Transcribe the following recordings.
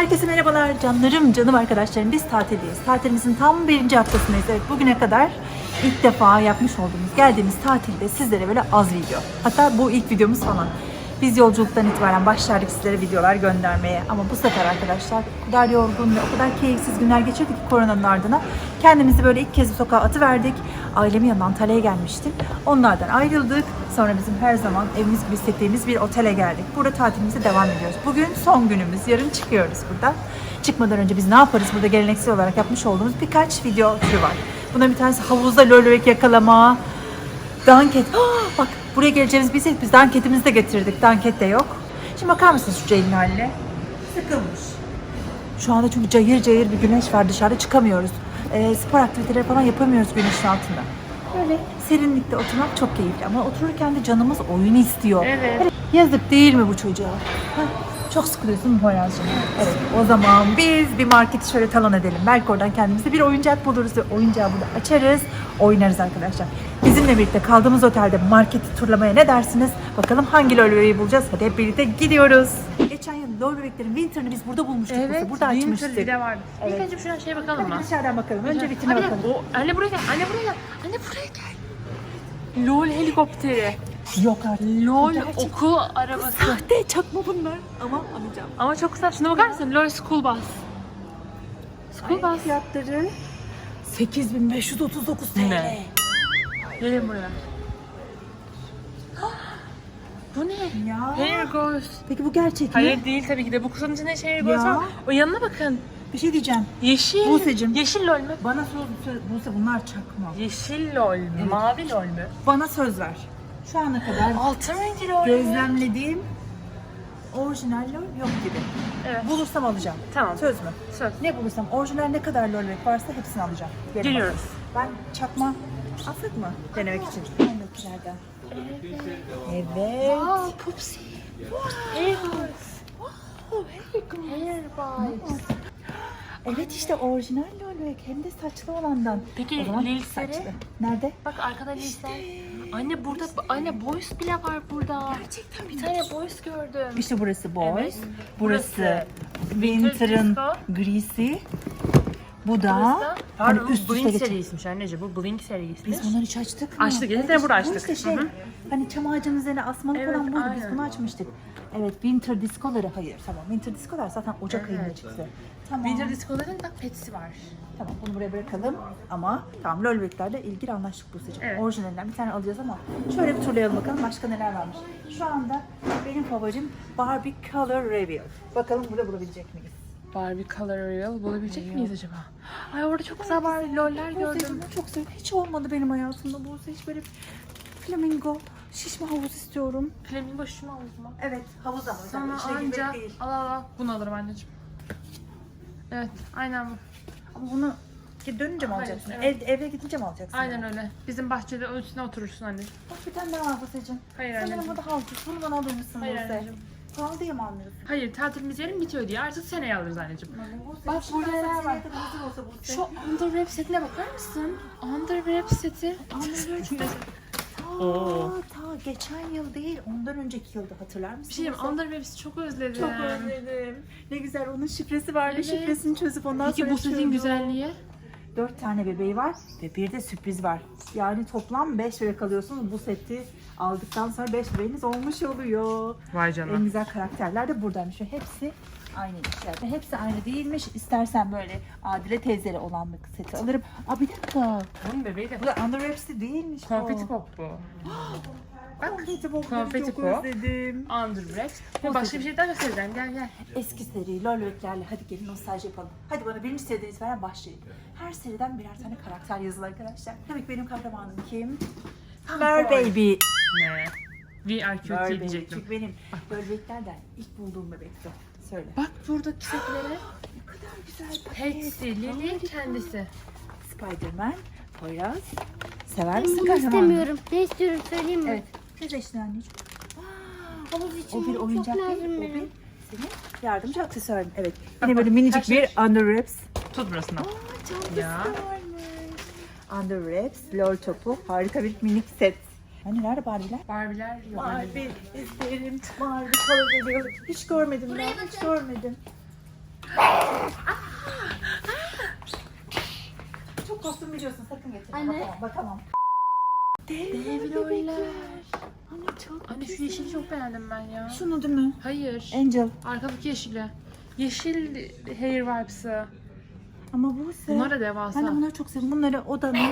Herkese merhabalar canlarım, canım arkadaşlarım. Biz tatildeyiz. Tatilimizin tam birinci haftasındayız. Evet, bugüne kadar ilk defa yapmış olduğumuz, geldiğimiz tatilde sizlere böyle az video. Hatta bu ilk videomuz falan. Biz yolculuktan itibaren başlardık sizlere videolar göndermeye. Ama bu sefer arkadaşlar o kadar yorgun ve o kadar keyifsiz günler geçirdik ki koronanın ardına. Kendimizi böyle ilk kez sokağa atıverdik. Ailemin yanına Antalya'ya gelmiştim. Onlardan ayrıldık. Sonra bizim her zaman evimiz gibi hissettiğimiz bir otele geldik. Burada tatilimize devam ediyoruz. Bugün son günümüz. Yarın çıkıyoruz buradan. Çıkmadan önce biz ne yaparız? Burada geleneksel olarak yapmış olduğumuz birkaç video türü var. Buna bir tanesi havuzda lolövek yakalama, Danket. Ah, bak buraya geleceğimiz biz biz danketimizi de getirdik. Danket de yok. Şimdi bakar mısınız şu Ceylin haline? Sıkılmış. Şu anda çünkü cayır cayır bir güneş var dışarıda çıkamıyoruz. Ee, spor aktiviteleri falan yapamıyoruz güneşin altında. Böyle serinlikte oturmak çok keyifli ama otururken de canımız oyun istiyor. Evet. Böyle yazık değil mi bu çocuğa? Hah, çok sıkılıyorsun Poyraz'cığım. Evet o zaman biz bir marketi şöyle talan edelim. Belki oradan kendimize bir oyuncak buluruz ve oyuncağı burada açarız, oynarız arkadaşlar. Bizimle birlikte kaldığımız otelde marketi turlamaya ne dersiniz? Bakalım hangi lolbeyi bulacağız? Hadi hep birlikte gidiyoruz. Geçen yıl lolbebeklerin winter'ını biz burada bulmuştuk. Evet, burada açmıştık. Winter bile vardı. Evet. İlk önce şuradan şeye bakalım mı? Hadi dışarıdan bakalım. Önce Hadi vitrine bakalım. O, anne buraya gel, anne buraya gel, anne buraya gel. LOL helikopteri. Yok artık. LOL okul arabası. Sahte çakma bunlar. Ama alacağım. Ama çok güzel. Şuna bakar mısın? LOL school bus. School bus. Fiyatları 8539 TL. Ne? Gelin buraya. Bu ne? Ya. Hair goes. Peki bu gerçek mi? Hayır değil tabii ki de. Bu kutunun içinde hair goes Ya. var. O yanına bakın. Bir şey diyeceğim. Yeşil. Buse'cim. Yeşil lol mü? Bana söz, söz Buse bunlar çakma. Yeşil lol mü? Mavi lol mü? Bana söz ver. Şu ana kadar Altın rengi lol mü? gözlemlediğim orijinal lol yok gibi. Evet. Bulursam alacağım. Tamam. Söz mü? Söz. Ne bulursam orijinal ne kadar lol varsa hepsini alacağım. Gelin Geliyoruz. Ben çakma alsak mı? Denemek için. Andakilerden. Evet. Aa, Pupsi. Hair goes. Hair goes. Evet işte orijinal lol hem de saçlı olandan. Peki, saçlı. Nerede? Bak arkada listler. Anne burada anne boys bile var burada. Gerçekten Bir tane boys gördüm. İşte burası boys. Evet. Burası, Burası winter'ın grisi. Bu da da hani pardon üst üste Blink geçen. serisiymiş anneciğim bu Blink serisi. Biz bunları hiç açtık mı? Açtık, geçen sene burada işte bu açtık. işte şey, Hı hı. hani çam ağacının üzerine asmalı Evet, falan buydu. Biz bunu açmıştık. Evet, winter diskoları hayır. Tamam, winter diskolar zaten Ocak Evet. ayında çıktı. Tamam. Winter Disco'ların da petsi var. Tamam, bunu buraya bırakalım. Ama tamam, lolbeklerle ilgili anlaştık bu seçim. Evet. Orijinalinden bir tane alacağız ama şöyle bir turlayalım bakalım başka neler varmış. Şu anda benim favorim Barbie Color Reveal. Bakalım burada bulabilecek miyiz? Barbie Color Real bulabilecek miyiz acaba? Ay orada çok güzel Barbie loller gördüm. çok seviyorum. Hiç olmadı benim hayatımda Buse. Hiç böyle flamingo, şişme havuz istiyorum. Flamingo mu havuz mu? Evet, havuz ama. Sana şey anca değil. al al al bunu alırım anneciğim. Evet aynen bu. Ama bunu ki dönünce mi Hayır, alacaksın? evet. Ev, eve gidince mi alacaksın? Aynen öyle. Bizim bahçede üstüne oturursun anne. Bak bir tane daha var Buse'cim. Hayır Sanırım anneciğim. bu da havuz. Bunu bana alır mısın Hayır Buse? anneciğim. Pahalı diye mi almıyorsun? Hayır tatilimiz yarın bitiyor diye artık seneye alırız anneciğim. Bak burada neler var. Şu underwrap setine bakar mısın? Underwrap seti. Aa, ta geçen yıl değil, ondan önceki yılda hatırlar mısın? Bir şey Buse? underwraps'i çok özledim. Çok özledim. Ne güzel onun şifresi vardı. Evet. Şifresini çözüp ondan Peki sonra bu setin açıyordum. güzelliği? Dört tane bebeği var ve bir de sürpriz var. Yani toplam beş bebek alıyorsunuz. Bu seti aldıktan sonra beş bebeğiniz olmuş oluyor. Vay En güzel karakterler de buradaymış. Hepsi aynıymış. Yani hepsi aynı değilmiş. İstersen böyle Adile teyzeli olan bir seti alırım. Aa bir dakika. Bunun bebeği de Bu da Under Wraps'li değilmiş konfeti bu. pop bu. Konfeti. Konfeti çok pop. özledim. Underwrap. Ve başka bir şey daha göstereceğim. Gel gel. Eski seri lolöklerle hadi gelin nostalji yapalım. Hadi bana birinci seriden itibaren başlayın. Her seriden birer tane karakter yazılı arkadaşlar. Tabii ki benim kahramanım kim? Mer Baby. Ne? We are cute Mer Baby. diyecektim. Çünkü benim lolbeklerden ilk bulduğum bebekti. Söyle. Bak buradaki setlere. Ne kadar güzel paket. Patsy, Lily kendisi. Spiderman, Poyraz. Sever misin kahramanı? istemiyorum. Ne istiyorum söyleyeyim mi? Evet sürpriz işte anneciğim. Havuz için o bir oyuncak çok değil, lazım o bir senin yardımcı aksesuarın. Evet. Yine böyle minicik bir under wraps. Tut burasını. Aa, çok Ya. Under wraps, lol topu. Harika bir minik set. Hani nerede Barbie'ler? Barbiler yok. Barbie isterim, Barbie kalır ediyor. Hiç görmedim ben, hiç görmedim. Çok korktum biliyorsun, sakın getirme. Anne. Bakamam, bakamam. Dev loller. Anne çok Anne şu yeşili çok beğendim ben ya. Şunu değil mi? Hayır. Angel. Arkadaki yeşili. Yeşil hair vibes'ı. Ama bu ise... Bunlar da devasa. Ben de bunları çok seviyorum. Bunları odana...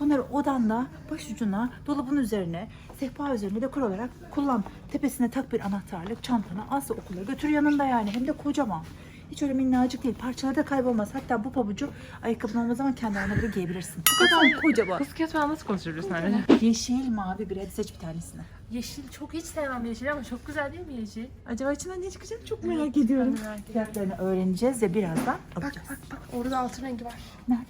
Bunları odanda başucuna, dolabın üzerine, sehpa üzerine dekor olarak kullan. Tepesine tak bir anahtarlık, çantana asla okula götür yanında yani. Hem de kocaman. Hiç öyle minnacık değil. Parçaları da kaybolmaz. Hatta bu pabucu ayakkabın olmaz ama kendi ayağına bile giyebilirsin. Bu kadar kocaman. Kısket falan nasıl konuşuyorsun anne? Yeşil, mavi bir seç bir tanesini. Yeşil çok hiç sevmem yeşil ama çok güzel değil mi yeşil? Acaba içinden ne çıkacak çok merak ediyorum. ben de merak ediyorum. Fiyatlarını öğreneceğiz ve birazdan Bak alacağız. bak bak orada altın rengi var. Nerede?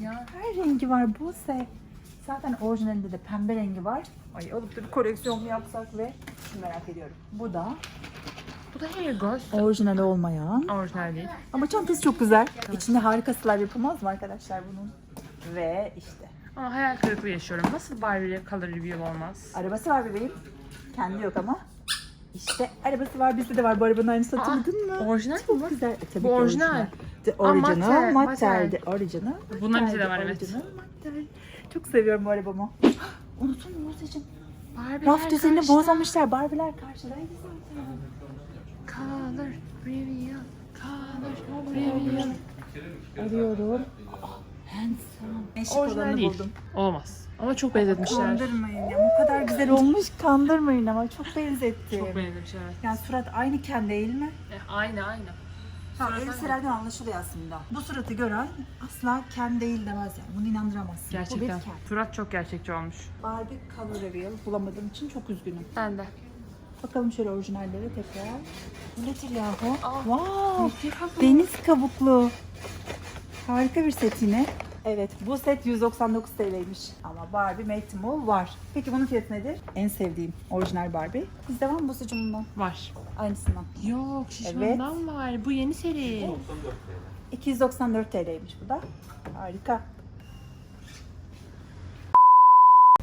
Ya. Her rengi var Buse. Zaten orijinalinde de pembe rengi var. Ay alıp da bir koleksiyon mu yapsak ve şunu merak ediyorum. Bu da Bu da hair ghost. orijinal olmayan. Orijinal değil. Ama çantası çok güzel. İçinde harika sılar yapılmaz mı arkadaşlar bunun? Ve işte Ama hayal kırıklığı yaşıyorum. Nasıl Barbie color review olmaz? arabası var bebeğim. Kendi yok ama. İşte arabası var bizde de var bu arabanın aynısı hatırladın mı? Orijinal mi bu? Güzel. E, tabii Bu ki orijinal. The Aa, original, matel, matel. the original. Matel, içinde de var, evet. original. Çok seviyorum bu arabamı. Unuttun mu Buse'cim? Barbie Raf düzenini bozmamışlar. Barbiler karşıdaydı zaten. Color reveal. Color reveal. Arıyorum. Handsome. Eşik Orijinal olanı değil. buldum. Olmaz. Ama çok benzetmişler. Kandırmayın ya. Bu kadar güzel olmuş. Kandırmayın ama çok benzettim. Çok benzetmişler. evet. yani surat aynı Ken değil mi? E, aynı aynı. Tamam, elbiselerden anlaşılıyor aslında. Bu suratı gören asla Ken değil demez yani. Bunu inandıramazsın. Bu Gerçekten. bir Ken. Surat çok gerçekçi olmuş. Barbie Color Reveal bulamadığım için çok üzgünüm. Ben de. Bakalım şöyle orijinalleri tekrar. Bu nedir yahu? Aa, Wow. Deniz kabuklu. Harika bir set yine. Evet bu set 199 TL'ymiş. Ama Barbie Made var. Peki bunun fiyatı nedir? En sevdiğim orijinal Barbie. Bizde var mı bu bundan? Var. Aynısından. Yok şişmandan var. Bu yeni seri. 294 TL'ymiş bu da. Harika.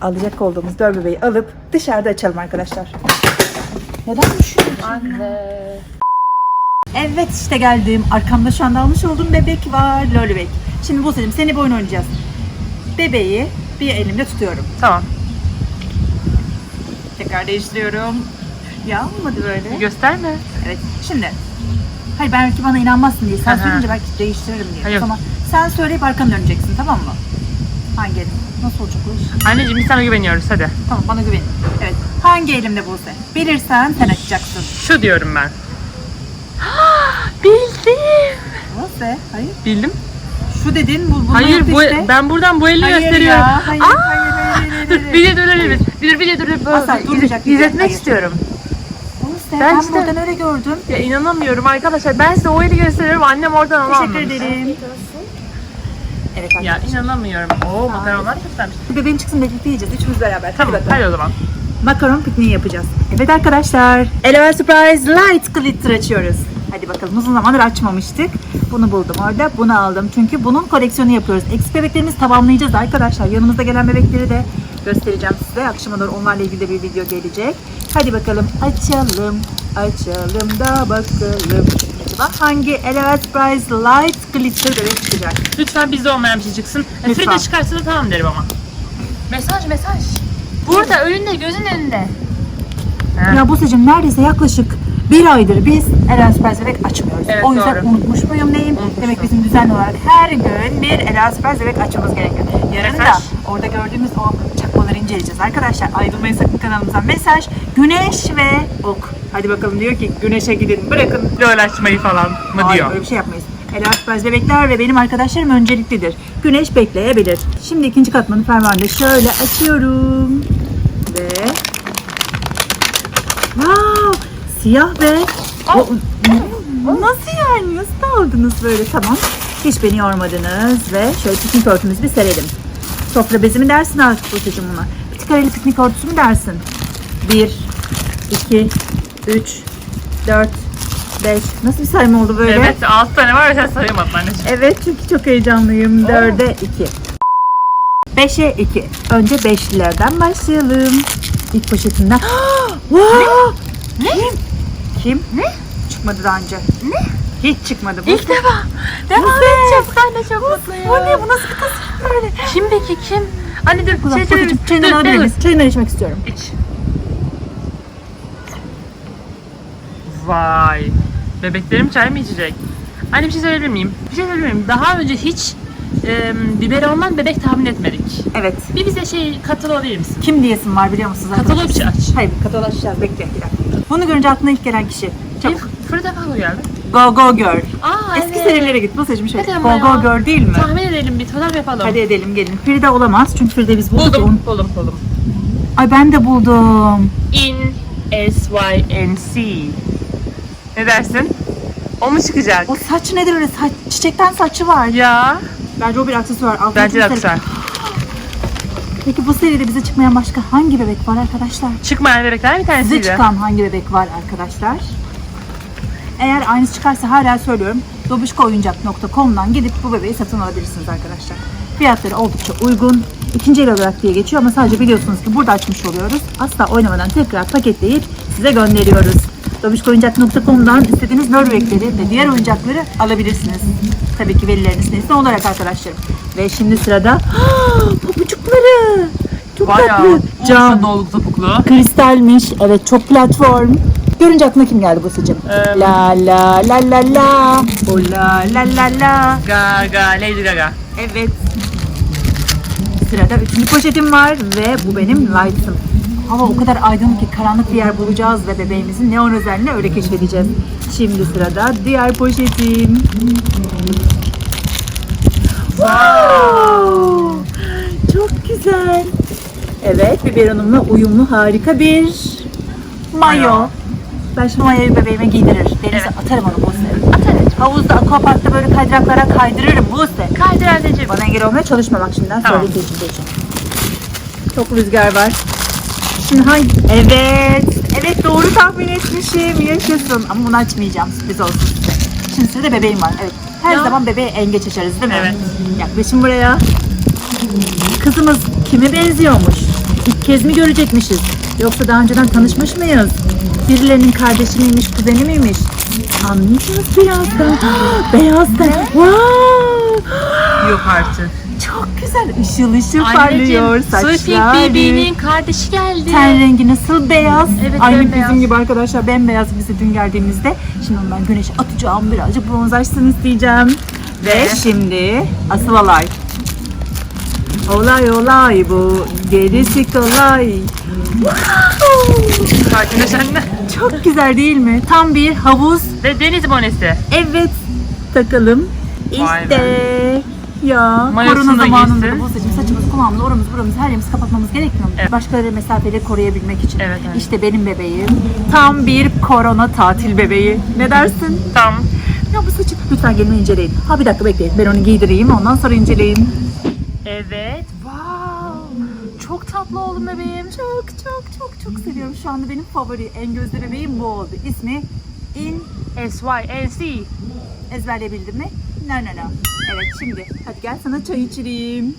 Alacak olduğumuz dört bebeği alıp dışarıda açalım arkadaşlar. Neden düşüyorsun? Anne. Evet işte geldim. Arkamda şu anda almış olduğum bebek var. Loli bebek. Şimdi bu senin seni bir oyun oynayacağız. Bebeği bir elimde tutuyorum. Tamam. Tekrar değiştiriyorum. Ya olmadı böyle. Gösterme. Evet. Şimdi. Hayır belki bana inanmazsın diye. Sen Aha. söyleyince belki değiştiririm diye. Hayır. O zaman sen söyleyip arkanı döneceksin tamam mı? Hangi elim? Nasıl olacak bu iş? Anneciğim biz sana güveniyoruz hadi. Tamam bana güvenin. Evet. Hangi elimde Buse? Bilirsen sen açacaksın. Şu diyorum ben. Bildim. Buse. Hayır. Bildim. Şu dedin bu bunu Hayır bu işte. ben buradan bu elini Hayır gösteriyorum. ya. Hayır, hayır, hayır, hayır, Dur hayır. video durdurabilir miyiz? Bir video durdurup Asla iz- durmayacak video. izletmek Hayır. istiyorum. Buse, Ben ben, işte- buradan öyle gördüm. Ya inanamıyorum arkadaşlar. Ben size o eli gösteriyorum. Annem oradan onu Teşekkür anlamış. ederim. Evet Ya inanamıyorum. Oo makaronlar çok güzelmiş. Bebeğim çıksın birlikte yiyeceğiz. Üçümüz beraber. Tamam Hadi hadi o zaman. Makaron pikniği yapacağız. Evet arkadaşlar. Elever Surprise Light Glitter açıyoruz. Hadi bakalım uzun zamandır açmamıştık. Bunu buldum orada. Bunu aldım. Çünkü bunun koleksiyonu yapıyoruz. Eksik bebeklerimizi tamamlayacağız arkadaşlar. Yanımızda gelen bebekleri de göstereceğim size. Akşama doğru onlarla ilgili de bir video gelecek. Hadi bakalım açalım. Açalım da bakalım. Acaba hangi Elever Surprise Light Glitter bebek çıkacak? Lütfen bizde olmayan bir şey çıksın. E, Lütfen. Frida çıkarsa da tamam derim ama. Mesaj mesaj. Burada önünde gözün önünde. Ha. Ya Buse'cim neredeyse yaklaşık bir aydır biz Eren Süper Bebek açmıyoruz. Evet, o yüzden doğru. unutmuş muyum neyim? Unutmuşsun. Demek bizim düzenli olarak her gün bir Eren Süper Bebek açmamız gerekiyor. Yarın da Mesaj. orada gördüğümüz o çakmaları inceleyeceğiz. Arkadaşlar ayrılmayın sakın kanalımızdan. Mesaj, güneş ve ok. Hadi bakalım diyor ki güneşe gidin bırakın. LOL açmayı falan mı Hayır diyor. öyle bir şey yapmayız. Eren Süper Bebekler ve benim arkadaşlarım önceliklidir. Güneş bekleyebilir. Şimdi ikinci katmanı fermuarında şöyle açıyorum. Ve Wow! Siyah ve o, nasıl yani? Nasıl aldınız böyle? Tamam. Hiç beni yormadınız ve şöyle piknik örtümüzü bir serelim. Sofra bezi mi dersin artık Buse'cim buna? Bir kareli piknik örtüsü mü dersin? 1, 2, 3, 4, 5. Nasıl bir sayma oldu böyle? Evet 6 tane var ve sen sayamadın anneciğim. Evet çünkü çok heyecanlıyım. 4'e 2. 5'e 2. Önce beşlilerden başlayalım. İlk poşetinden. wow! Ne? Kim? Kim? Ne? Çıkmadı daha önce. Ne? Hiç çıkmadı bu. İlk defa. Devam edeceğim. Ben de çok mutluyum. Bu ne? Bu nasıl bir tasarım böyle? Kim peki kim? Anne dur. Kulak Şey, dur, çayından dur, alabilir miyiz? Çayından içmek istiyorum. İç. Vay. Bebeklerim çay mı içecek? Anne bir şey söyleyebilir miyim? Bir şey söyleyebilir miyim? Daha önce hiç e, biberondan bebek tahmin etmedik. Evet. Bir bize şey kataloğu verir misin? Kim diyesin var biliyor musunuz? Katalog arkadaşlar? aç. Hayır katalog açacağız. Bekle bir dakika. Bunu görünce aklına ilk gelen kişi. Çabuk. Frida Kahlo geldi. Go Go Girl. Aa Eski evet. serilere git. Bu şöyle. Hadi Go ama Go ya. Girl değil mi? Tahmin edelim bir fotoğraf yapalım. Hadi edelim gelin. Frida olamaz çünkü Frida biz bulduk. Buldum, buldum, buldum. Ay ben de buldum. In S-Y-N-C. Ne dersin? O mu çıkacak? O saç nedir öyle? Saç, çiçekten saçı var. Ya. Bence o bir aksesuar. Altına Bence de güzel. Peki bu seride bize çıkmayan başka hangi bebek var arkadaşlar? Çıkmayan bebekler bir Size tanesiydi. çıkan hangi bebek var arkadaşlar? Eğer aynısı çıkarsa hala söylüyorum. dobişkooyuncak.com'dan gidip bu bebeği satın alabilirsiniz arkadaşlar. Fiyatları oldukça uygun. İkinci el olarak diye geçiyor ama sadece biliyorsunuz ki burada açmış oluyoruz. Asla oynamadan tekrar paketleyip size gönderiyoruz. dobişkooyuncak.com'dan istediğiniz lor bebekleri ve diğer oyuncakları alabilirsiniz. Tabii ki velileriniz nesne olarak arkadaşlarım. Ve şimdi sırada pabucukları. Çok Bayağı tatlı. Cam. doluk topuklu. Kristalmiş. Evet çok platform. Görünce aklına kim geldi Buse'cim? Ee, la la la la la. O la la la la. Gaga, Lady Gaga. Evet. Sırada üçüncü poşetim var ve bu benim light'ım. Hava o kadar aydınlık ki karanlık bir yer bulacağız ve bebeğimizin neon özelliğini öyle keşfedeceğiz. Şimdi sırada diğer poşetim. Wow! Çok güzel. Evet, biberonumla uyumlu harika bir mayo. Ben şimdi mayoyu bebeğime giydirir. Denize Evet. atarım onu Buse. Atarım. Havuzda, aquaparkta böyle kaydıraklara kaydırırım Buse. Kaydır anneciğim. Bana engel olmaya çalışma bak şimdiden Tamam. Çok rüzgar var. Şimdi hangi? Evet. Evet doğru tahmin etmişim. Yaşasın. Ama bunu açmayacağım. Sürpriz olsun size. Şimdi sırada bebeğim var. Evet. Her Ya. zaman bebeğe en geç açarız değil mi? Evet. Yaklaşın buraya. Kızımız kime benziyormuş? İlk kez mi görecekmişiz? Yoksa daha önceden tanışmış mıyız? Birilerinin kardeşi miymiş, kuzeni miymiş? Anlayacağız birazdan. Beyaz da. Wow! Yok artık. Çok güzel. Işıl ışıl parlıyor saçları. BB'nin kardeşi geldi. Ten rengi nasıl beyaz. Evet, Aynı bembeyaz. bizim gibi arkadaşlar bembeyaz bizi dün geldiğimizde. Şimdi onu ben güneşe atacağım birazcık bronzlaşsın isteyeceğim. Ve Ve? şimdi asıl olay. Olay olay bu. Gerisi kolay. Sen de. Çok güzel değil mi? Tam bir havuz. Ve deniz bonesi. Evet. Takalım. Vay İşte. Ya Mayosunu korona da zamanında giysin. bu saçımız, saçımız, kulağımız, oramız, buramız her yerimizi kapatmamız gerekmiyor mu? Evet. Başkaları mesafeleri koruyabilmek için. Evet, evet. İşte benim bebeğim. Tam bir korona tatil bebeği. Ne dersin? Tam. Ya bu saçı lütfen gelin inceleyin. Ha bir dakika bekleyin. Ben onu giydireyim ondan sonra inceleyin. Evet. Wow. Çok tatlı oldun bebeğim. Çok çok çok çok seviyorum. Şu anda benim favori en gözde bebeğim bu oldu. İsmi In S-Y-N-C. Ezberleyebildim mi? No no no. Evet şimdi hadi gel sana çay içireyim.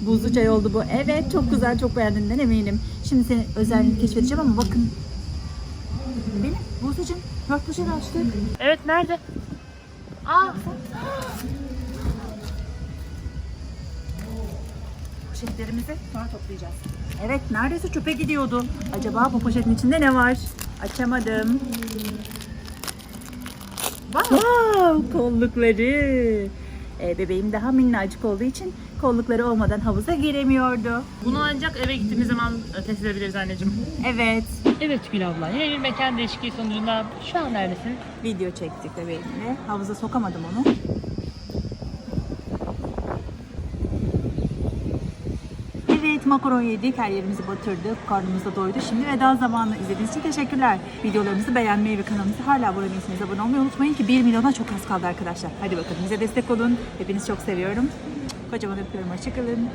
Buzlu çay oldu bu. Evet çok güzel çok beğendiğinden eminim. Şimdi senin özelliğini keşfedeceğim ama bakın. Benim Buzucuğum dört poşet açtık. Evet nerede? Aa. Poşetlerimizi sonra toplayacağız. Evet neredeyse çöpe gidiyordu. Acaba bu poşetin içinde ne var? Açamadım. Wow, kollukları. Ee, bebeğim daha minnacık olduğu için kollukları olmadan havuza giremiyordu. Bunu ancak eve gittiğimiz zaman test edebiliriz anneciğim. Evet, Evet Gül abla. Yine bir mekan değişikliği sonucunda şu an neredesin? video çektik bebeğimle. Havuza sokamadım onu. Makaron yedik, her yerimizi batırdık, karnımız da doydu. Şimdi veda zamanı izlediğiniz için teşekkürler. Videolarımızı beğenmeyi ve kanalımıza hala abone değilseniz abone olmayı unutmayın ki 1 milyona çok az kaldı arkadaşlar. Hadi bakalım bize destek olun. Hepinizi çok seviyorum. Kocaman öpüyorum, hoşçakalın.